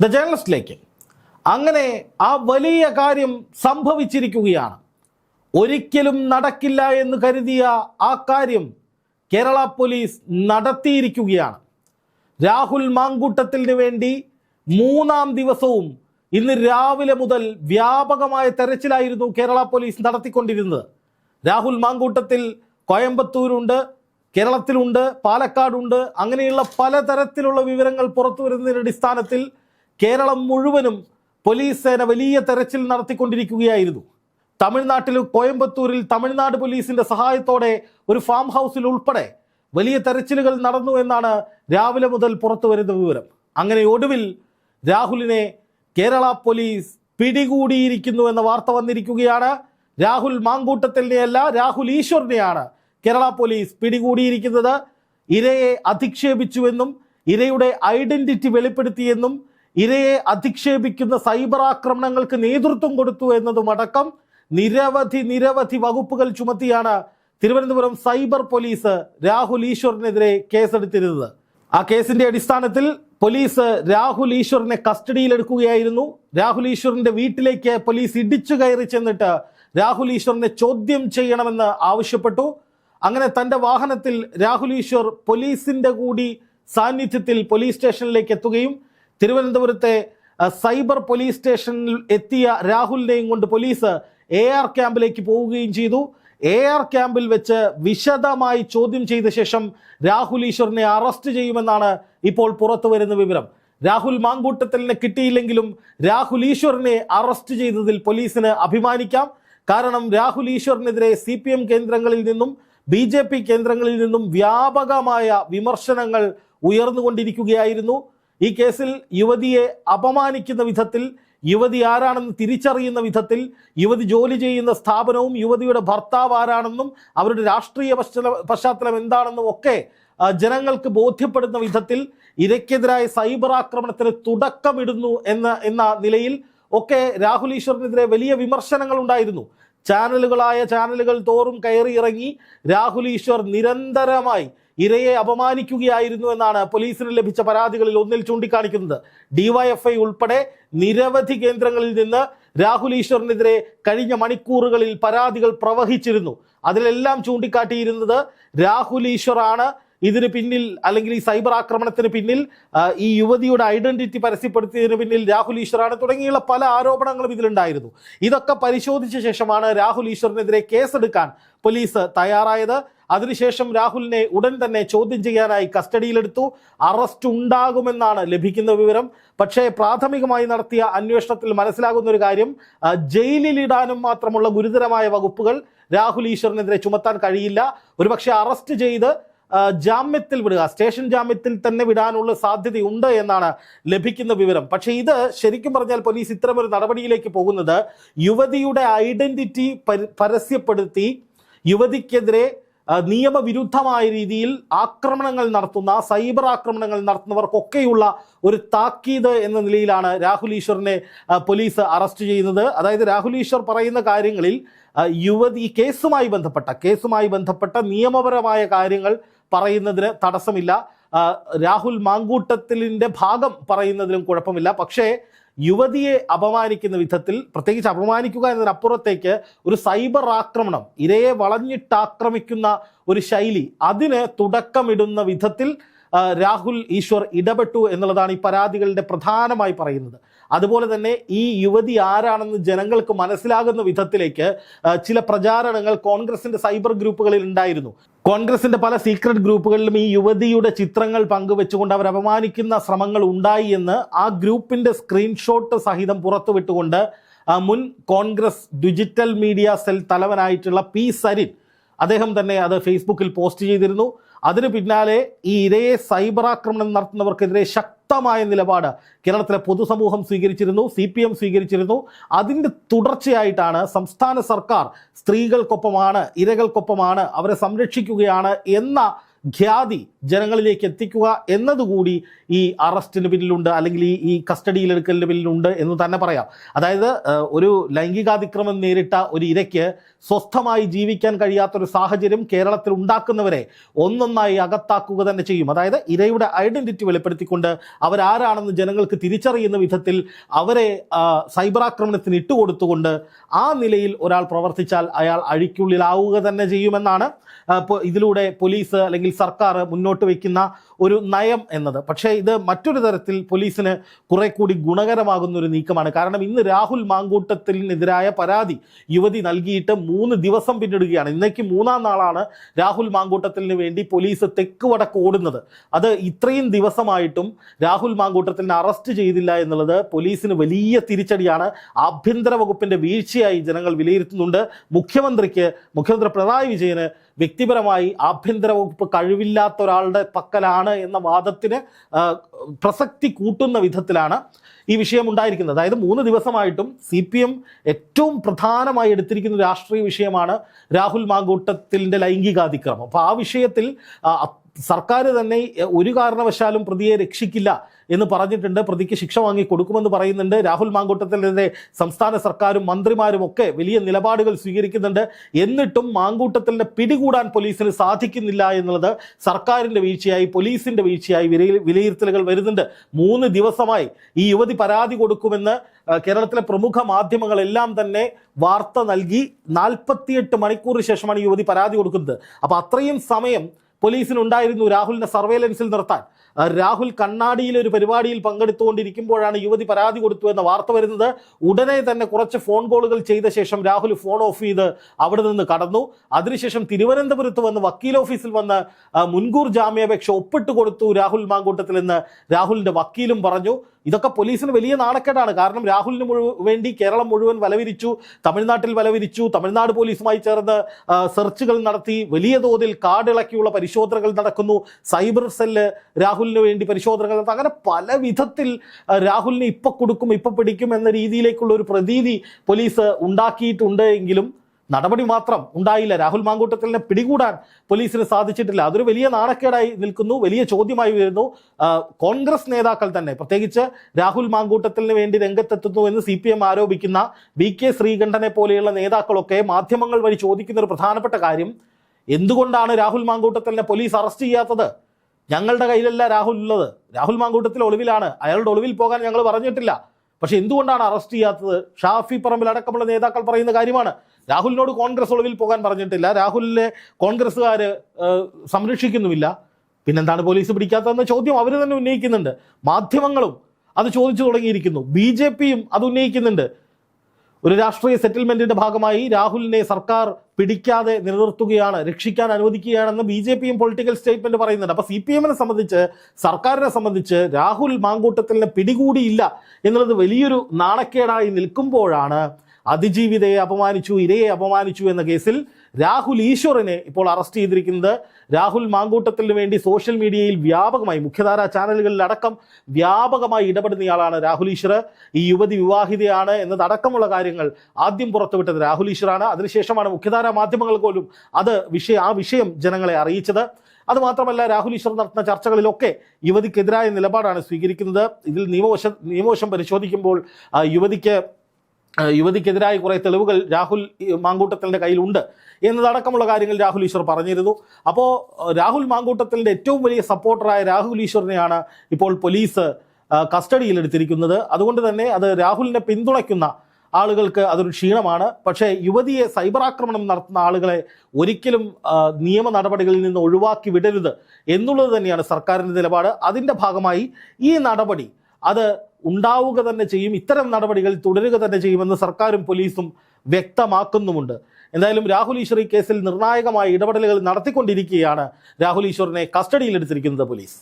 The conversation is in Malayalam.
ദ ജേർണലിസ്റ്റിലേക്ക് അങ്ങനെ ആ വലിയ കാര്യം സംഭവിച്ചിരിക്കുകയാണ്. ഒരിക്കലും നടക്കില്ല എന്ന് കരുതിയ ആ കാര്യം കേരള പോലീസ് നടത്തിയിരിക്കുകയാണ്. രാഹുൽ മാങ്കൂട്ടത്തിന് വേണ്ടി മൂന്നാം ദിവസവും ഇന്ന് രാവിലെ മുതൽ വ്യാപകമായ തെരച്ചിലായിരുന്നു കേരള പോലീസ് നടത്തിക്കൊണ്ടിരുന്നത്. രാഹുൽ മാങ്കൂട്ടത്തിൽ കോയമ്പത്തൂരുണ്ട് കേരളത്തിലുണ്ട് പാലക്കാടുണ്ട് അങ്ങനെയുള്ള പലതരത്തിലുള്ള വിവരങ്ങൾ പുറത്തു വരുന്നതിന്റെ അടിസ്ഥാനത്തിൽ കേരളം മുഴുവനും പോലീസ് സേന വലിയ തെരച്ചിൽ നടത്തിക്കൊണ്ടിരിക്കുകയായിരുന്നു. തമിഴ്നാട്ടിൽ കോയമ്പത്തൂരിൽ തമിഴ്നാട് പോലീസിന്റെ സഹായത്തോടെ ഒരു ഫാം ഹൗസിൽ ഉൾപ്പെടെ വലിയ തെരച്ചിലുകൾ നടന്നു എന്നാണ് രാവിലെ മുതൽ പുറത്തു വരുന്ന വിവരം. അങ്ങനെ ഒടുവിൽ രാഹുലിനെ കേരള പോലീസ് പിടികൂടിയിരിക്കുന്നു എന്ന വാർത്ത വന്നിരിക്കുകയാണ്. രാഹുൽ മാങ്കൂട്ടത്തിനെയല്ല രാഹുൽ ഈശ്വറിനെയാണ് കേരള പോലീസ് പിടികൂടിയിരിക്കുന്നത്. ഇരയെ അധിക്ഷേപിച്ചുവെന്നും ഇരയുടെ ഐഡന്റിറ്റി വെളിപ്പെടുത്തിയെന്നും ഇരയെ അധിക്ഷേപിക്കുന്ന സൈബർ ആക്രമണങ്ങൾക്ക് നേതൃത്വം കൊടുത്തു എന്നതുമടക്കം നിരവധി നിരവധി വകുപ്പുകൾ ചുമത്തിയാണ് തിരുവനന്തപുരം സൈബർ പോലീസ് രാഹുൽ ഈശ്വറിനെതിരെ കേസെടുത്തിരുന്നത്. ആ കേസിന്റെ അടിസ്ഥാനത്തിൽ പോലീസ് രാഹുൽ ഈശ്വറിനെ കസ്റ്റഡിയിലെടുക്കുകയായിരുന്നു. രാഹുൽ ഈശ്വറിന്റെ വീട്ടിലേക്ക് പോലീസ് ഇടിച്ചു കയറി ചെന്നിട്ട് രാഹുൽ ഈശ്വറിനെ ചോദ്യം ചെയ്യണമെന്ന് ആവശ്യപ്പെട്ടു. അങ്ങനെ തന്റെ വാഹനത്തിൽ രാഹുൽ ഈശ്വർ പോലീസിന്റെ കൂടി സാന്നിധ്യത്തിൽ പോലീസ് സ്റ്റേഷനിലേക്ക് എത്തുകയും തിരുവനന്തപുരത്തെ സൈബർ പോലീസ് സ്റ്റേഷനിൽ എത്തിയ രാഹുലിനെയും കൊണ്ട് പോലീസ് എ ആർ ക്യാമ്പിലേക്ക് പോവുകയും ചെയ്തു. എ ആർ ക്യാമ്പിൽ വെച്ച് വിശദമായി ചോദ്യം ചെയ്ത ശേഷം രാഹുൽ ഈശ്വറിനെ അറസ്റ്റ് ചെയ്യുമെന്നാണ് ഇപ്പോൾ പുറത്തു വരുന്ന വിവരം. രാഹുൽ മാങ്കൂട്ടത്തലിനെ കിട്ടിയില്ലെങ്കിലും രാഹുൽ ഈശ്വറിനെ അറസ്റ്റ് ചെയ്തതിൽ പോലീസിന് അഭിമാനിക്കാം. കാരണം രാഹുൽ ഈശ്വറിനെതിരെ സി പി എം കേന്ദ്രങ്ങളിൽ നിന്നും ബി ജെ പി കേന്ദ്രങ്ങളിൽ നിന്നും വ്യാപകമായ വിമർശനങ്ങൾ ഉയർന്നുകൊണ്ടിരിക്കുകയായിരുന്നു. ഈ കേസിൽ യുവതിയെ അപമാനിക്കുന്ന വിധത്തിൽ യുവതി ആരാണെന്ന് തിരിച്ചറിയുന്ന വിധത്തിൽ യുവതി ജോലി ചെയ്യുന്ന സ്ഥാപനവും യുവതിയുടെ ഭർത്താവ് ആരാണെന്നും അവരുടെ രാഷ്ട്രീയ പശ്ചാത്തലം എന്താണെന്നും ഒക്കെ ജനങ്ങൾക്ക് ബോധ്യപ്പെടുന്ന വിധത്തിൽ ഇരയ്ക്കെതിരായ സൈബർ ആക്രമണത്തിന് തുടക്കമിടുന്നു എന്ന എന്ന നിലയിൽ ഒക്കെ രാഹുൽ ഈശ്വറിനെതിരെ വലിയ വിമർശനങ്ങൾ ഉണ്ടായിരുന്നു. ചാനലുകളായ ചാനലുകൾ തോറും കയറി ഇറങ്ങി രാഹുൽ ഈശ്വർ നിരന്തരമായി ഇരയെ അപമാനിക്കുകയായിരുന്നു എന്നാണ് പോലീസിന് ലഭിച്ച പരാതികളിൽ ഒന്നിൽ ചൂണ്ടിക്കാണിക്കുന്നത്. ഡിവൈഎഫ്ഐ ഉൾപ്പെടെ നിരവധി കേന്ദ്രങ്ങളിൽ നിന്ന് രാഹുൽ ഈശ്വറിനെതിരെ കഴിഞ്ഞ മണിക്കൂറുകളിൽ പരാതികൾ പ്രവഹിച്ചിരുന്നു. അതിലെല്ലാം ചൂണ്ടിക്കാട്ടിയിരുന്നത് രാഹുൽ ഈശ്വർ ആണ് ഇതിന് പിന്നിൽ അല്ലെങ്കിൽ ഈ സൈബർ ആക്രമണത്തിന് പിന്നിൽ ഈ യുവതിയുടെ ഐഡന്റിറ്റി പരസ്യപ്പെടുത്തിയതിന് പിന്നിൽ രാഹുൽ ഈശ്വറാണ് തുടങ്ങിയുള്ള പല ആരോപണങ്ങളും ഇതിലുണ്ടായിരുന്നു. ഇതൊക്കെ പരിശോധിച്ച ശേഷമാണ് രാഹുൽ ഈശ്വറിനെതിരെ കേസെടുക്കാൻ പോലീസ് തയ്യാറായത്. അതിനുശേഷം രാഹുലിനെ ഉടൻ തന്നെ ചോദ്യം ചെയ്യാനായി കസ്റ്റഡിയിലെടുത്തു. അറസ്റ്റ് ഉണ്ടാകുമെന്നാണ് ലഭിക്കുന്ന വിവരം. പക്ഷേ പ്രാഥമികമായി നടത്തിയ അന്വേഷണത്തിൽ മനസ്സിലാകുന്ന ഒരു കാര്യം ജയിലിലിടാനും മാത്രമുള്ള ഗുരുതരമായ വകുപ്പുകൾ രാഹുൽ ഈശ്വറിനെതിരെ ചുമത്താൻ കഴിയില്ല. ഒരുപക്ഷെ അറസ്റ്റ് ചെയ്ത് ജാമ്യത്തിൽ വിടുക. സ്റ്റേഷൻ ജാമ്യത്തിൽ തന്നെ വിടാനുള്ള സാധ്യതയുണ്ട് എന്നാണ് ലഭിക്കുന്ന വിവരം. പക്ഷേ ഇത് ശരിക്കും പറഞ്ഞാൽ പോലീസ് ഇത്തരമൊരു നടപടിയിലേക്ക് പോകുന്നത് യുവതിയുടെ ഐഡന്റിറ്റി പരസ്യപ്പെടുത്തി യുവതിക്കെതിരെ നിയമവിരുദ്ധമായ രീതിയിൽ ആക്രമണങ്ങൾ നടത്തുന്ന സൈബർ ആക്രമണങ്ങൾ നടത്തുന്നവർക്കൊക്കെയുള്ള ഒരു താക്കീത് എന്ന നിലയിലാണ് രാഹുൽ ഈശ്വറിനെ പോലീസ് അറസ്റ്റ് ചെയ്യുന്നത്. അതായത് രാഹുൽ ഈശ്വർ പറയുന്ന കാര്യങ്ങളിൽ യുവതി കേസുമായി ബന്ധപ്പെട്ട കേസുമായി ബന്ധപ്പെട്ട നിയമപരമായ കാര്യങ്ങൾ പറയുന്നതിന് തടസ്സമില്ല. രാഹുൽ മാങ്കൂട്ടത്തിലിന്റെ ഭാഗം പറയുന്നതിലും കുഴപ്പമില്ല. പക്ഷേ യുവതിയെ അപമാനിക്കുന്ന വിധത്തിൽ പ്രത്യേകിച്ച് അപമാനിക്കുക എന്നതിനപ്പുറത്തേക്ക് ഒരു സൈബർ ആക്രമണം ഇരയെ വളഞ്ഞിട്ടാക്രമിക്കുന്ന ഒരു ശൈലി അതിന് തുടക്കമിടുന്ന വിധത്തിൽ രാഹുൽ ഈശ്വർ ഇടപെട്ടു എന്നുള്ളതാണ് ഈ പരാതികളുടെ പ്രധാനമായി പറയുന്നത്. അതുപോലെ തന്നെ ഈ യുവതി ആരാണെന്ന് ജനങ്ങൾക്ക് മനസ്സിലാകുന്ന വിധത്തിലേക്ക് ചില പ്രചാരണങ്ങൾ കോൺഗ്രസിന്റെ സൈബർ ഗ്രൂപ്പുകളിൽ ഉണ്ടായിരുന്നു. കോൺഗ്രസിന്റെ പല സീക്രട്ട് ഗ്രൂപ്പുകളിലും ഈ യുവതിയുടെ ചിത്രങ്ങൾ പങ്കുവെച്ചുകൊണ്ട് അവർ അപമാനിക്കുന്ന ശ്രമങ്ങൾ ഉണ്ടായി എന്ന് ആ ഗ്രൂപ്പിന്റെ സ്ക്രീൻഷോട്ട് സഹിതം പുറത്തുവിട്ടുകൊണ്ട് മുൻ കോൺഗ്രസ് ഡിജിറ്റൽ മീഡിയ സെൽ തലവനായിട്ടുള്ള പി സരിൻ അദ്ദേഹം തന്നെ അത് ഫേസ്ബുക്കിൽ പോസ്റ്റ് ചെയ്തിരുന്നു. അതിനു പിന്നാലെ ഈ ഇരയെ സൈബർ ആക്രമണം നടത്തുന്നവർക്കെതിരെ ശക്തമായ നിലപാട് കേരളത്തിലെ പൊതുസമൂഹം സ്വീകരിച്ചിരുന്നു സി പി എം സ്വീകരിച്ചിരുന്നു. അതിന്റെ തുടർച്ചയായിട്ടാണ് സംസ്ഥാന സർക്കാർ സ്ത്രീകൾക്കൊപ്പമാണ് ഇരകൾക്കൊപ്പമാണ് അവരെ സംരക്ഷിക്കുകയാണ് എന്ന ഖ്യാതി ജനങ്ങളിലേക്ക് എത്തിക്കുക എന്നതുകൂടി ഈ അറസ്റ്റിന് പിന്നിലുണ്ട് അല്ലെങ്കിൽ ഈ ഈ കസ്റ്റഡിയിലെടുക്കലിന് പിന്നിലുണ്ട് എന്ന് തന്നെ പറയാം. അതായത് ഒരു ലൈംഗികാതിക്രമം നേരിട്ട ഒരു ഇരയ്ക്ക് സ്വസ്ഥമായി ജീവിക്കാൻ കഴിയാത്തൊരു സാഹചര്യം കേരളത്തിൽ ഉണ്ടാക്കുന്നവരെ ഒന്നൊന്നായി അകത്താക്കുക തന്നെ ചെയ്യും. അതായത് ഇരയുടെ ഐഡന്റിറ്റി വെളിപ്പെടുത്തിക്കൊണ്ട് അവരാരാണെന്ന് ജനങ്ങൾക്ക് തിരിച്ചറിയുന്ന വിധത്തിൽ അവരെ സൈബർ ആക്രമണത്തിന് ഇട്ടുകൊടുത്തുകൊണ്ട് ആ നിലയിൽ ഒരാൾ പ്രവർത്തിച്ചാൽ അയാൾ അഴിക്കുള്ളിലാവുക തന്നെ ചെയ്യുമെന്നാണ് ഇതിലൂടെ പോലീസ് അല്ലെങ്കിൽ സർക്കാർ മുന്നോട്ട് വയ്ക്കുന്ന ഒരു നയം എന്നത്. പക്ഷേ ഇത് മറ്റൊരു തരത്തിൽ പോലീസിന് കുറെ കൂടി ഗുണകരമാകുന്ന ഒരു നീക്കമാണ്. കാരണം ഇന്ന് രാഹുൽ മാങ്കൂട്ടത്തിനെതിരായ പരാതി യുവതി നൽകിയിട്ട് മൂന്ന് ദിവസം പിന്നിടുകയാണ്. ഇന്നേക്ക് മൂന്നാം നാളാണ് രാഹുൽ മാങ്കൂട്ടത്തിന് വേണ്ടി പോലീസ് തെക്ക് വടക്ക് ഓടുന്നത്. അത് ഇത്രയും ദിവസമായിട്ടും രാഹുൽ മാങ്കൂട്ടത്തിനെ അറസ്റ്റ് ചെയ്തില്ല എന്നുള്ളത് പോലീസിന് വലിയ തിരിച്ചടിയാണ്. ആഭ്യന്തര വകുപ്പിന്റെ വീഴ്ചയായി ജനങ്ങൾ വിലയിരുത്തുന്നുണ്ട്. മുഖ്യമന്ത്രിക്ക് മുഖ്യമന്ത്രി പിണറായി വിജയന് വ്യക്തിപരമായി ആഭ്യന്തര വകുപ്പ് കഴിവില്ലാത്ത ഒരാളുടെ പക്കലാണ് എന്ന വാദത്തിന് പ്രസക്തി കൂട്ടുന്ന വിധത്തിലാണ് ഈ വിഷയം ഉണ്ടായിരിക്കുന്നത്. അതായത് മൂന്ന് ദിവസമായിട്ടും സി പി എം ഏറ്റവും പ്രധാനമായി എടുത്തിരിക്കുന്ന രാഷ്ട്രീയ വിഷയമാണ് രാഹുൽ മാങ്കൂട്ടത്തിന്റെ ലൈംഗികാതിക്രമം. അപ്പോൾ ആ വിഷയത്തിൽ സർക്കാർ തന്നെ ഒരു കാരണവശാലും പ്രതിയെ രക്ഷിക്കില്ല എന്ന് പറഞ്ഞിട്ടുണ്ട്. പ്രതിക്ക് ശിക്ഷ വാങ്ങി കൊടുക്കുമെന്ന് പറയുന്നുണ്ട്. രാഹുൽ മാങ്കൂട്ടത്തിനെതിരെ സംസ്ഥാന സർക്കാരും മന്ത്രിമാരും ഒക്കെ വലിയ നിലപാടുകൾ സ്വീകരിക്കുന്നുണ്ട്. എന്നിട്ടും മാങ്കൂട്ടത്തിനെ പിടികൂടാൻ പോലീസിന് സാധിക്കുന്നില്ല എന്നുള്ളത് സർക്കാരിന്റെ വീഴ്ചയായി പോലീസിന്റെ വീഴ്ചയായി വിലയി- വിലയിരുത്തലുകൾ വരുന്നുണ്ട്. മൂന്ന് ദിവസമായി ഈ യുവതി പരാതി കൊടുക്കുമെന്ന് കേരളത്തിലെ പ്രമുഖ മാധ്യമങ്ങളെല്ലാം തന്നെ വാർത്ത നൽകി. നാൽപ്പത്തിയെട്ട് മണിക്കൂറിന് ശേഷമാണ് യുവതി പരാതി കൊടുക്കുന്നത്. അപ്പോൾ അത്രയും സമയം പോലീസിനുണ്ടായിരുന്നു രാഹുലിനെ സർവേലൻസിൽ നിർത്താൻ. രാഹുൽ കണ്ണാടിയിൽ ഒരു പരിപാടിയിൽ പങ്കെടുത്തുകൊണ്ടിരിക്കുമ്പോഴാണ് യുവതി പരാതി കൊടുത്തു എന്ന വാർത്ത വരുന്നത്. ഉടനെ തന്നെ കുറച്ച് ഫോൺ കോളുകൾ ചെയ്ത ശേഷം രാഹുൽ ഫോൺ ഓഫ് ചെയ്ത് അവിടെ നിന്ന് കടന്നു. അതിനുശേഷം തിരുവനന്തപുരത്ത് വന്ന് വക്കീൽ ഓഫീസിൽ വന്ന് മുൻകൂർ ജാമ്യാപേക്ഷ ഒപ്പിട്ട് കൊടുത്തു രാഹുൽ മാങ്കൂട്ടത്തിൽ എന്ന് രാഹുലിന്റെ വക്കീലും പറഞ്ഞു. ഇതൊക്കെ പോലീസിന് വലിയ നാണക്കേടാണ്. കാരണം രാഹുലിന് മുഴുവൻ വേണ്ടി കേരളം മുഴുവൻ വലവിരിച്ചു തമിഴ്നാട്ടിൽ വലവിരിച്ചു തമിഴ്നാട് പോലീസുമായി ചേർന്ന് സെർച്ചുകൾ നടത്തി വലിയ തോതിൽ കാടിളക്കിയുള്ള പരിശോധനകൾ നടക്കുന്നു. സൈബർ സെല്ല് രാഹുലിന് വേണ്ടി പരിശോധനകൾ നടത്തും അങ്ങനെ പല വിധത്തിൽ രാഹുലിന് ഇപ്പൊ കൊടുക്കും ഇപ്പം പിടിക്കും എന്ന രീതിയിലേക്കുള്ള ഒരു പ്രതീതി പോലീസ് ഉണ്ടാക്കിയിട്ടുണ്ട് എങ്കിലും നടപടി മാത്രം ഉണ്ടായില്ല. രാഹുൽ മാങ്കൂട്ടത്തിനെ പിടികൂടാൻ പോലീസിന് സാധിച്ചിട്ടില്ല. അതൊരു വലിയ നാണക്കേടായി നിൽക്കുന്നു വലിയ ചോദ്യമായി വരുന്നു. കോൺഗ്രസ് നേതാക്കൾ തന്നെ. പ്രത്യേകിച്ച് രാഹുൽ മാങ്കൂട്ടത്തിന് വേണ്ടി രംഗത്തെത്തുന്നു എന്ന് സി പി എം ആരോപിക്കുന്ന വി കെ ശ്രീകണ്ഠനെ പോലെയുള്ള നേതാക്കളൊക്കെ മാധ്യമങ്ങൾ വഴി ചോദിക്കുന്ന ഒരു പ്രധാനപ്പെട്ട കാര്യം എന്തുകൊണ്ടാണ് രാഹുൽ മാങ്കൂട്ടത്തിനെ പോലീസ് അറസ്റ്റ് ചെയ്യാത്തത്? ഞങ്ങളുടെ കയ്യിലല്ല രാഹുൽ ഉള്ളത്. രാഹുൽ മാങ്കൂട്ടത്തിൽ ഒളിവിലാണ്. അയാളുടെ ഒളിവിൽ പോകാൻ ഞങ്ങൾ പറഞ്ഞിട്ടില്ല. പക്ഷെ എന്തുകൊണ്ടാണ് അറസ്റ്റ് ചെയ്യാത്തത്? ഷാഫി പറമ്പിൽ അടക്കമുള്ള നേതാക്കൾ പറയുന്ന കാര്യമാണ്. രാഹുലിനോട് കോൺഗ്രസ് ഒളിവിൽ പോകാൻ പറഞ്ഞിട്ടില്ല. രാഹുലിനെ കോൺഗ്രസ്സുകാർ സംരക്ഷിക്കുന്നുമില്ല. പിന്നെന്താണ് പോലീസ് പിടിക്കാത്തതെന്ന ചോദ്യം അവർ തന്നെ ഉന്നയിക്കുന്നുണ്ട്. മാധ്യമങ്ങളും അത് ചോദിച്ചു തുടങ്ങിയിരിക്കുന്നു. ബി ജെ പിയും അത് ഉന്നയിക്കുന്നുണ്ട്. ഒരു രാഷ്ട്രീയ സെറ്റിൽമെന്റിന്റെ ഭാഗമായി രാഹുലിനെ സർക്കാർ പിടിക്കാതെ നിലനിർത്തുകയാണ് രക്ഷിക്കാൻ അനുവദിക്കുകയാണെന്ന് ബി ജെ പിയും പൊളിറ്റിക്കൽ സ്റ്റേറ്റ്മെന്റ് പറയുന്നുണ്ട്. അപ്പോൾ സി പി എമ്മിനെ സംബന്ധിച്ച് സർക്കാരിനെ സംബന്ധിച്ച് രാഹുൽ മാങ്കൂട്ടത്തിനെ പിടികൂടിയില്ല എന്നുള്ളത് വലിയൊരു നാണക്കേടായി നിൽക്കുമ്പോഴാണ് അതിജീവിതയെ അപമാനിച്ചു ഇരയെ അപമാനിച്ചു എന്ന കേസിൽ രാഹുൽ ഈശ്വറിനെ ഇപ്പോൾ അറസ്റ്റ് ചെയ്തിരിക്കുന്നത്. രാഹുൽ മാങ്കൂട്ടത്തിന് വേണ്ടി സോഷ്യൽ മീഡിയയിൽ വ്യാപകമായി മുഖ്യധാരാ ചാനലുകളിലടക്കം വ്യാപകമായി ഇടപെടുന്നയാളാണ് രാഹുൽ ഈശ്വർ. ഈ യുവതി വിവാഹിതയാണ് എന്നതടക്കമുള്ള കാര്യങ്ങൾ ആദ്യം പുറത്തുവിട്ടത് രാഹുൽ ഈശ്വറാണ്. അതിനുശേഷമാണ് മുഖ്യധാരാ മാധ്യമങ്ങൾ പോലും അത് വിഷയം ആ വിഷയം ജനങ്ങളെ അറിയിച്ചത്. അതുമാത്രമല്ല രാഹുൽ ഈശ്വർ നടത്തുന്ന ചർച്ചകളിലൊക്കെ യുവതിക്കെതിരായ നിലപാടാണ് സ്വീകരിക്കുന്നത്. ഇതിൽ നിയമവശ നിയമവശം പരിശോധിക്കുമ്പോൾ യുവതിക്ക് യുവതിക്കെതിരായ കുറേ തെളിവുകൾ രാഹുൽ മാങ്കൂട്ടത്തലിന്റെ കയ്യിലുണ്ട് എന്നതടക്കമുള്ള കാര്യങ്ങൾ രാഹുൽ ഈശ്വർ പറഞ്ഞിരുന്നു. അപ്പോൾ രാഹുൽ മാങ്കൂട്ടത്തലിന്റെ ഏറ്റവും വലിയ സപ്പോർട്ടറായ രാഹുൽ ഈശ്വറിനെയാണ് ഇപ്പോൾ പോലീസ് കസ്റ്റഡിയിലെടുത്തിരിക്കുന്നത്. അതുകൊണ്ട് തന്നെ അത് രാഹുലിനെ പിന്തുണയ്ക്കുന്ന ആളുകൾക്ക് അതൊരു ക്ഷീണമാണ്. പക്ഷേ യുവതിയെ സൈബർ ആക്രമണം നടത്തുന്ന ആളുകളെ ഒരിക്കലും നിയമ നടപടികളിൽ നിന്ന് ഒഴിവാക്കി വിടരുത് എന്നുള്ളത് തന്നെയാണ് സർക്കാരിന്റെ നിലപാട്. അതിന്റെ ഭാഗമായി ഈ നടപടി അത് ഉണ്ടാവുക തന്നെ ചെയ്യും ഇത്തരം നടപടികൾ തുടരുക തന്നെ ചെയ്യുമെന്ന് സർക്കാരും പോലീസും വ്യക്തമാക്കുന്നുമുണ്ട്. എന്തായാലും രാഹുൽ ഈശ്വർ കേസിൽ നിർണായകമായ ഇടപെടലുകൾ നടത്തിക്കൊണ്ടിരിക്കുകയാണ്. രാഹുൽ ഈശ്വറിനെ കസ്റ്റഡിയിലെടുത്തിരിക്കുന്നത് പോലീസ്.